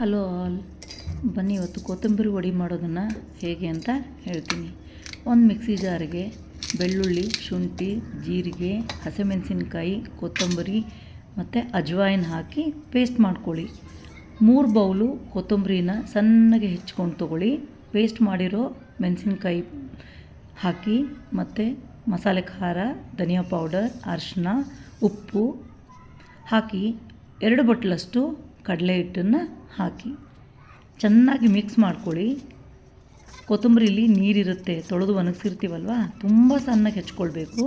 Hello all. ಬನ್ನಿ ಇವತ್ತು ಕೊತ್ತಂಬರಿ ವಡಿ ಮಾಡೋದನ್ನು ಹೇಗೆ ಅಂತ ಹೇಳ್ತೀನಿ. ಒಂದು ಮಿಕ್ಸಿ ಜಾರಿಗೆ ಬೆಳ್ಳುಳ್ಳಿ, ಶುಂಠಿ, ಜೀರಿಗೆ, ಹಸಿಮೆಣಸಿನ್ಕಾಯಿ, ಕೊತ್ತಂಬರಿ ಮತ್ತು ಅಜ್ವಾಯಿನ್ ಹಾಕಿ ಪೇಸ್ಟ್ ಮಾಡ್ಕೊಳ್ಳಿ. ಮೂರು ಬೌಲು ಕೊತ್ತಂಬರಿನ ಸಣ್ಣಗೆ ಹೆಚ್ಕೊಂಡು ತೊಗೊಳ್ಳಿ. ಪೇಸ್ಟ್ ಮಾಡಿರೋ ಮೆಣಸಿನ್ಕಾಯಿ ಹಾಕಿ ಮತ್ತು ಮಸಾಲೆ ಖಾರ, ಧನಿಯಾ ಪೌಡರ್ ಅರಿಶಿನ ಉಪ್ಪು ಹಾಕಿ ಎರಡು ಬಟ್ಲಷ್ಟು ಕಡಲೆ ಹಿಟ್ಟನ್ನು ಹಾಕಿ. ಚೆನ್ನಾಗಿ ಮಿಕ್ಸ್ ಮಾಡ್ಕೊಳ್ಳಿ. ಕೊತ್ತಂಬರಿಲಿ ನೀರಿರುತ್ತೆ, ತೊಳೆದು ಒಣಗಿಸಿರ್ತೀವಲ್ವ? ತುಂಬ ಸಣ್ಣಗೆ ಹೆಚ್ಕೊಳ್ಬೇಕು.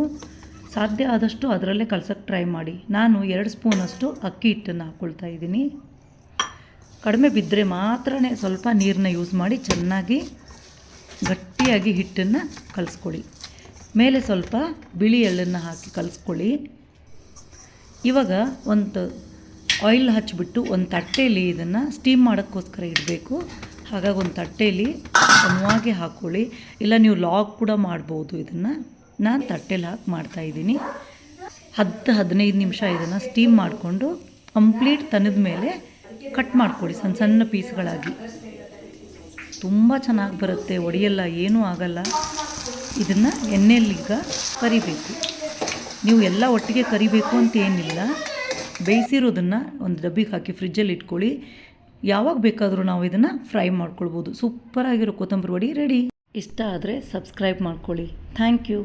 ಸಾಧ್ಯ ಆದಷ್ಟು ಅದರಲ್ಲೇ ಕಲ್ಸೋಕ್ಕೆ ಟ್ರೈ ಮಾಡಿ. ನಾನು ಎರಡು ಸ್ಪೂನಷ್ಟು ಅಕ್ಕಿ ಹಿಟ್ಟನ್ನು ಹಾಕ್ಕೊಳ್ತಾ ಇದ್ದೀನಿ. ಕಡಿಮೆ ಬಿದ್ದರೆ ಮಾತ್ರ ಸ್ವಲ್ಪ ನೀರನ್ನ ಯೂಸ್ ಮಾಡಿ ಚೆನ್ನಾಗಿ ಗಟ್ಟಿಯಾಗಿ ಹಿಟ್ಟನ್ನು ಕಲಿಸ್ಕೊಳ್ಳಿ. ಮೇಲೆ ಸ್ವಲ್ಪ ಬಿಳಿ ಎಳ್ಳನ್ನು ಹಾಕಿ ಕಲಿಸ್ಕೊಳ್ಳಿ. ಇವಾಗ ಒಂದು ಆಯಿಲ್ ಹಚ್ಚಿಬಿಟ್ಟು ಒಂದು ತಟ್ಟೆಯಲ್ಲಿ ಇದನ್ನು ಸ್ಟೀಮ್ ಮಾಡೋಕ್ಕೋಸ್ಕರ ಇಡಬೇಕು. ಹಾಗಾಗಿ ಒಂದು ತಟ್ಟೆಯಲ್ಲಿ ಸಮವಾಗಿ ಹಾಕ್ಕೊಳ್ಳಿ ಇಲ್ಲ ನೀವು ಲಾಗ್ ಕೂಡ ಮಾಡ್ಬೋದು ಇದನ್ನು. ನಾನು ತಟ್ಟೆಲಿ ಹಾಕಿ ಮಾಡ್ತಾಯಿದ್ದೀನಿ ಹತ್ತು ಹದಿನೈದು ನಿಮಿಷ ಇದನ್ನು ಸ್ಟೀಮ್ ಮಾಡಿಕೊಂಡು ಕಂಪ್ಲೀಟ್ ತನದ ಮೇಲೆ ಕಟ್ ಮಾಡ್ಕೊಳ್ಳಿ ಸಣ್ಣ ಸಣ್ಣ ಪೀಸ್ಗಳಾಗಿ. ತುಂಬ ಚೆನ್ನಾಗಿ ಬರುತ್ತೆ, ಒಡೆಯಲ್ಲ, ಏನೂ ಆಗಲ್ಲ. ಇದನ್ನು ಎಣ್ಣೆಯಲ್ಲೀಗ ಕರಿಬೇಕು. ನೀವು ಎಲ್ಲ ಒಟ್ಟಿಗೆ ಕರಿಬೇಕು ಅಂತ ಏನಿಲ್ಲ. ಬೇಯಿಸಿರೋದನ್ನು ಒಂದು ಡಬ್ಬಿಗೆ ಹಾಕಿ ಫ್ರಿಜ್ಜಲ್ಲಿ ಇಟ್ಕೊಳ್ಳಿ. ಯಾವಾಗ ಬೇಕಾದರೂ ನಾವು ಇದನ್ನು ಫ್ರೈ ಮಾಡ್ಕೊಳ್ಬೋದು. ಸೂಪರಾಗಿರೋ ಕೊತ್ತಂಬರಿ ವಡಿ ರೆಡಿ ಇಷ್ಟ ಆದರೆ ಸಬ್ಸ್ಕ್ರೈಬ್ ಮಾಡ್ಕೊಳ್ಳಿ. Thank you